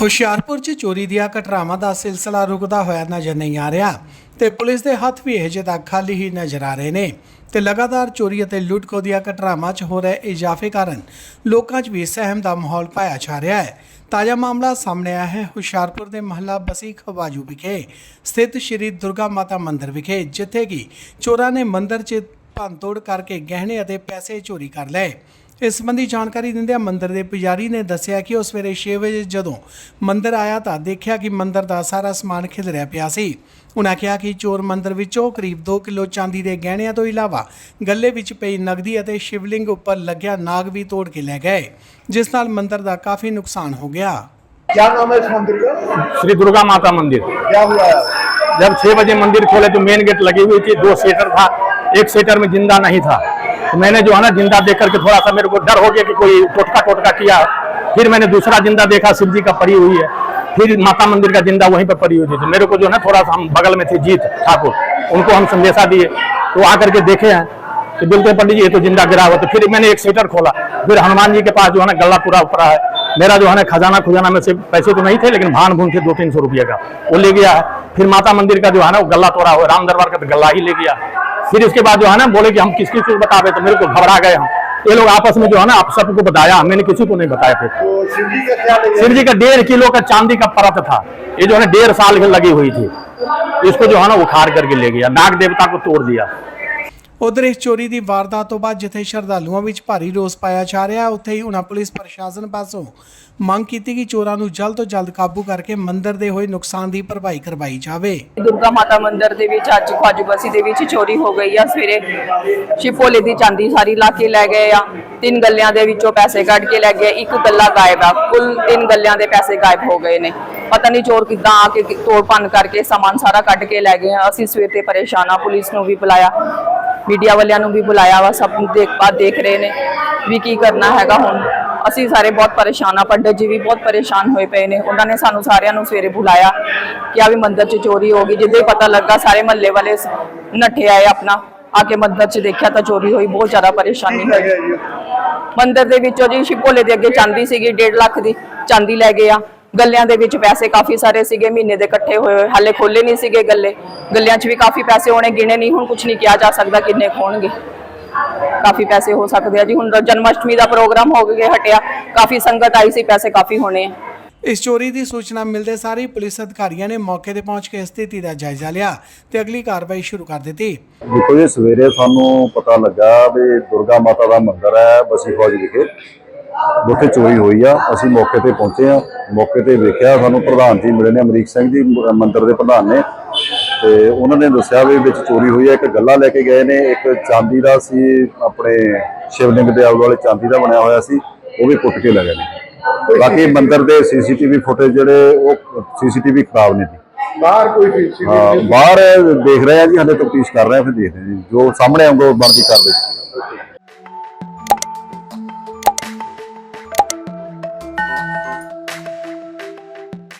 ਹੁਸ਼ਿਆਰਪੁਰ 'ਚ ਚੋਰੀ ਦੀਆਂ ਘਟਨਾਵਾਂ ਦਾ ਸਿਲਸਿਲਾ ਰੁਕਦਾ ਹੋਇਆ ਨਜ਼ਰ ਨਹੀਂ ਆ ਰਿਹਾ ਤੇ ਪੁਲਿਸ ਦੇ ਹੱਥ ਵੀ ਹਜੇ ਤੱਕ ਖਾਲੀ ਹੀ ਨਜ਼ਰ ਆ ਰਹੇ ਨੇ ਤੇ ਲਗਾਤਾਰ ਚੋਰੀ ਅਤੇ ਲੁੱਟ-ਖੋਹ ਦੀਆਂ ਘਟਨਾਵਾਂ 'ਚ ਹੋ ਰਹੇ ਇਜ਼ਾਫੇ ਕਾਰਨ ਲੋਕਾਂ 'ਚ ਵੀ ਸਹਿਮ ਦਾ ਮਾਹੌਲ ਪਾਇਆ ਜਾ ਰਿਹਾ ਹੈ। ਤਾਜ਼ਾ ਮਾਮਲਾ ਸਾਹਮਣੇ ਆਇਆ ਹੈ। ਹੁਸ਼ਿਆਰਪੁਰ ਦੇ ਮਹੱਲਾ ਬਸੀ ਖਵਾਜੂ ਵਿਖੇ ਸਥਿਤ ਸ਼੍ਰੀ ਦੁਰਗਾ ਮਾਤਾ ਮੰਦਿਰ ਵਿਖੇ, ਜਿੱਥੇ ਕਿ ਚੋਰਾਂ ਨੇ ਮੰਦਿਰ 'ਚ ਭੰਨਤੋੜ ਕਰਕੇ ਗਹਿਣੇ ਅਤੇ ਪੈਸੇ ਚੋਰੀ ਕਰ ਲਏ। ਇਸ ਸੰਬੰਧੀ ਜਾਣਕਾਰੀ ਦਿੰਦਿਆਂ ਮੰਦਿਰ ਦੇ ਪੁਜਾਰੀ ਨੇ ਦੱਸਿਆ ਕਿ ਉਹ ਸਵੇਰੇ 6 ਵਜੇ ਜਦੋਂ ਮੰਦਿਰ ਆਇਆ ਤਾਂ ਦੇਖਿਆ ਕਿ ਮੰਦਿਰ ਦਾ ਸਾਰਾ ਸਮਾਨ ਖਿਲਰਿਆ ਪਿਆ ਸੀ ਉਨ੍ਹਾਂ ਕਿਹਾ ਕਿ ਚੋਰ ਮੰਦਿਰ ਵਿੱਚੋਂ ਕਰੀਬ 2 ਕਿਲੋ ਚਾਂਦੀ ਦੇ ਗਹਿਣਿਆਂ ਤੋਂ ਇਲਾਵਾ ਗੱਲੇ ਵਿੱਚ ਪਈ ਨਗਦੀ ਅਤੇ ਸ਼ਿਵਲਿੰਗ ਉੱਪਰ ਲੱਗਿਆ ਨਾਗ ਵੀ ਤੋੜ ਕੇ ਲੈ ਗਏ ਜਿਸ ਨਾਲ ਮੰਦਿਰ ਦਾ ਕਾਫੀ ਨੁਕਸਾਨ ਹੋ ਗਿਆ क्या नाम है इस मंदिर का श्री दुर्गा माता मंदिर क्या हुआ है जब छह बजे मंदिर खोले तो मेन गेट लगी हुई थी दो सेटर था एक सेटर में जिंदा नहीं था तो मैंने जो है ना ज़िंदा देख करके थोड़ा सा मेरे को डर हो गया कि कोई टोटका टोटका किया। फिर मैंने दूसरा ज़िंदा देखा, शिव जी का पड़ी हुई है। फिर माता मंदिर का ज़िंदा वहीं पर पड़ी हुई थी। तो मेरे को जो है ना थोड़ा सा हम बगल में थे, जीत ठाकुर, उनको हम संदेशा दिए। तो आकर के देखे हैं तो बिल्कुल पंडित जी, ये तो ज़िंदा गिरा हुआ। तो फिर मैंने एक सेटर खोला। फिर हनुमान जी के पास जो है ना गला पूरा ऊपरा है। मेरा जो है ना खजाना, खुजाना में से पैसे तो नहीं थे, लेकिन भान भून थे दो तीन सौ रुपये का वो ले गया है। फिर माता मंदिर का जो है ना वो गला तोड़ा हुआ राम दरबार का तो गला ही ले गया। फिर इसके बाद जो है ना बोले कि हम किस किस को बता रहे तो मेरे को घबरा गए हम ये लोग आपस में जो है ना आप सबको बताया मैंने किसी को नहीं बताया फिर तो शिव जी का क्या ले शिव जी का डेढ़ किलो का चांदी का परत था ये जो है ना डेढ़ साल की लगी हुई थी इसको जो है ना उखाड़ करके ले गया नाग देवता को तोड़ दिया ਉਧਰ ਇਸ ਚੋਰੀ ਦੀ ਵਾਰਦਾਤ ਤੋਂ ਬਾਅਦ ਜਿੱਥੇ ਸ਼ਰਧਾਲੂਆਂ ਵਿੱਚ ਭਾਰੀ ਰੋਸ ਪਾਇਆ ਜਾ ਰਿਹਾ, ਉੱਥੇ ਹੀ ਉਹਨਾਂ ਪੁਲਿਸ ਪ੍ਰਸ਼ਾਸਨ ਪਾਸੋਂ ਮੰਗ ਕੀਤੀ ਕਿ ਚੋਰਾਂ ਨੂੰ ਜਲਦ ਤੋਂ ਜਲਦ ਕਾਬੂ ਕਰਕੇ ਮੰਦਿਰ ਦੇ ਹੋਏ ਨੁਕਸਾਨ ਦੀ ਭਰਪਾਈ ਕਰਵਾਈ ਜਾਵੇ। ਦੁਰਗਾ ਮਾਤਾ ਮੰਦਿਰ ਦੇ ਵਿੱਚ ਅੱਜ ਖਵਾਜੂ ਬਸੀ ਦੇ ਵਿੱਚ ਚੋਰੀ ਹੋ ਗਈ ਆ। ਸਵੇਰੇ ਸ਼ਿਪੋਲੇ ਦੀ ਚਾਂਦੀ ਸਾਰੀ ਲਾ ਕੇ ਲੈ ਗਏ ਆ। ਤਿੰਨ ਗੱਲਿਆਂ ਦੇ ਵਿੱਚੋਂ ਪੈਸੇ ਕੱਢ ਕੇ ਲੈ ਗਏ। ਇੱਕ ਗੱਲਾ ਗਾਇਬ ਆ। ਕੁੱਲ ਤਿੰਨ ਗੱਲਿਆਂ ਦੇ ਪੈਸੇ ਗਾਇਬ ਹੋ ਗਏ ਨੇ। ਪਤਾ ਨਹੀਂ ਚੋਰ ਕਿੱਦਾਂ ਆ ਕੇ ਤੋੜ ਭੰਨ ਕਰਕੇ ਸਮਾਨ ਸਾਰਾ ਕੱਢ ਕੇ ਲੈ ਗਏ ਆ। ਅਸੀਂ ਸਵੇਰ ਤੇ ਪਰੇਸ਼ਾਨ ਆ। ਪੁਲਿਸ ਨੂੰ ਵੀ ਬੁਲਾਇਆ। ਮੀਡੀਆ ਵਾਲਿਆਂ ਨੂੰ ਵੀ ਬੁਲਾਇਆ ਵਾ, ਸਭ ਦੇਖਭਾਲ ਦੇਖ ਰਹੇ ਨੇ ਵੀ ਕੀ ਕਰਨਾ ਹੈਗਾ ਹੁਣ। ਅਸੀਂ ਸਾਰੇ ਬਹੁਤ ਪਰੇਸ਼ਾਨ ਆ, ਪੰਡਤ ਜੀ ਵੀ ਬਹੁਤ ਪਰੇਸ਼ਾਨ ਹੋਏ ਪਏ ਨੇ। ਉਹਨਾਂ ਨੇ ਸਾਨੂੰ ਸਾਰਿਆਂ ਨੂੰ ਸਵੇਰੇ ਬੁਲਾਇਆ ਕਿ ਆ ਵੀ ਮੰਦਰ 'ਚ ਚੋਰੀ ਹੋ ਗਈ। ਜਿੱਦੇ ਪਤਾ ਲੱਗਾ, ਸਾਰੇ ਮਹੱਲੇ ਵਾਲੇ ਨੱਠੇ ਆਏ ਆਪਣਾ। ਆ ਕੇ ਮੰਦਰ 'ਚ ਦੇਖਿਆ ਤਾਂ ਚੋਰੀ ਹੋਈ, ਬਹੁਤ ਜ਼ਿਆਦਾ ਪਰੇਸ਼ਾਨੀ ਹੋਈ। ਮੰਦਰ ਦੇ ਵਿੱਚੋਂ ਜੀ ਸ਼ਿਵ ਭੋਲੇ ਦੇ ਅੱਗੇ ਚਾਂਦੀ ਸੀਗੀ 1.5 ਲੱਖ ਦੀ ਚਾਂਦੀ ਲੈ ਗਏ ਆ। ਗੱਲਿਆਂ ਦੇ ਵਿੱਚ ਪੈਸੇ ਕਾਫੀ ਸਾਰੇ ਸੀਗੇ ਮਹੀਨੇ ਦੇ ਇਕੱਠੇ ਹੋਏ ਹੋਏ ਹਾਲੇ ਖੋਲੇ ਨਹੀਂ ਸੀਗੇ ਗੱਲੇ। ਗੱਲਿਆਂ 'ਚ ਵੀ ਕਾਫੀ ਪੈਸੇ ਹੋਣੇ ਗਿਣੇ ਨਹੀਂ ਹੁਣ ਕੁਝ ਨਹੀਂ ਕਿਹਾ ਜਾ ਸਕਦਾ ਕਿੰਨੇ ਕੁ ਹੋਣਗੇ। ਕਾਫੀ ਪੈਸੇ ਹੋ ਸਕਦੇ ਆ ਜੀ। ਹੁਣ ਜਨਮਸ਼ਟਮੀ ਦਾ ਪ੍ਰੋਗਰਾਮ ਹੋ ਗਿਆ ਹਟਿਆ। ਕਾਫੀ ਸੰਗਤ ਆਈ ਸੀ ਪੈਸੇ ਕਾਫੀ ਹੋਣੇ ਆ। ਇਸ ਚੋਰੀ ਦੀ ਸੂਚਨਾ ਮਿਲਦੇ ਸਾਰ ਪੁਲਿਸ ਅਧਿਕਾਰੀਆਂ ਨੇ ਮੌਕੇ ਤੇ ਪਹੁੰਚ ਕੇ ਸਥਿਤੀ ਦਾ ਜਾਇਜ਼ਾ ਲਿਆ ਤੇ ਅਗਲੀ ਕਾਰਵਾਈ ਸ਼ੁਰੂ ਕਰ ਦਿੱਤੀ। ਦੇਖੋ ਜੀ ਸਵੇਰੇ ਸਾਨੂੰ ਪਤਾ ਲੱਗਾ ਵੀ ਦੁਰਗਾ ਮਾਤਾ ਦਾ ਮੰਦਿਰ ਹੈ ਬਸੀ ਫੌਜ ਵਿਖੇ। ਉੱਥੇ ਚੋਰੀ ਹੋਈ ਆ ਅਸੀਂ ਮੌਕੇ ਤੇ ਪਹੁੰਚੇ ਆ ਮੌਕੇ ਤੇ ਵੇਖਿਆ ਸਾਨੂੰ ਪ੍ਰਧਾਨ ਜੀ ਮਿਲੇ ਨੇ ਅਮਰੀਕ ਸਿੰਘ ਜੀ ਮੰਦਰ ਦੇ ਪ੍ਰਧਾਨ ਨੇ ਤੇ ਉਹਨਾਂ ਨੇ ਦੱਸਿਆ ਵੀ ਵਿੱਚ ਚੋਰੀ ਹੋਈ ਆ ਇੱਕ ਗੱਲਾ ਲੈ ਕੇ ਗਏ ਨੇ ਇੱਕ ਚਾਂਦੀ ਦਾ ਸੀ ਆਪਣੇ ਸ਼ਿਵਲਿੰਗ ਦੇ ਆਲੇ ਵਾਲੇ ਚਾਂਦੀ ਦਾ ਬਣਿਆ ਹੋਇਆ ਸੀ ਉਹ ਵੀ ਕੁੱਟ ਕੇ ਲੈ ਗਏ ਨੇ। ਬਾਕੀ ਮੰਦਰ ਦੇ ਸੀਸੀਟੀਵੀ ਫੁਟੇਜ ਜਿਹੜੇ ਉਹ ਸੀਸੀਟੀਵੀ ਖਰਾਬ ਨੇ ਜੀ। ਬਾਹਰ ਕੋਈ ਸੀਸੀਟੀਵੀ ਬਾਹਰ ਦੇਖ ਰਹੇ ਆ ਜੀ ਹਲੇ ਤਫਤੀਸ਼ ਕਰ ਰਹੇ ਆ ਫਿਰ ਦੇਖਦੇ ਜੀ। ਜੋ ਸਾਹਮਣੇ ਆਉਂਗਾ ਬਣਦੀ ਕਰਦੇ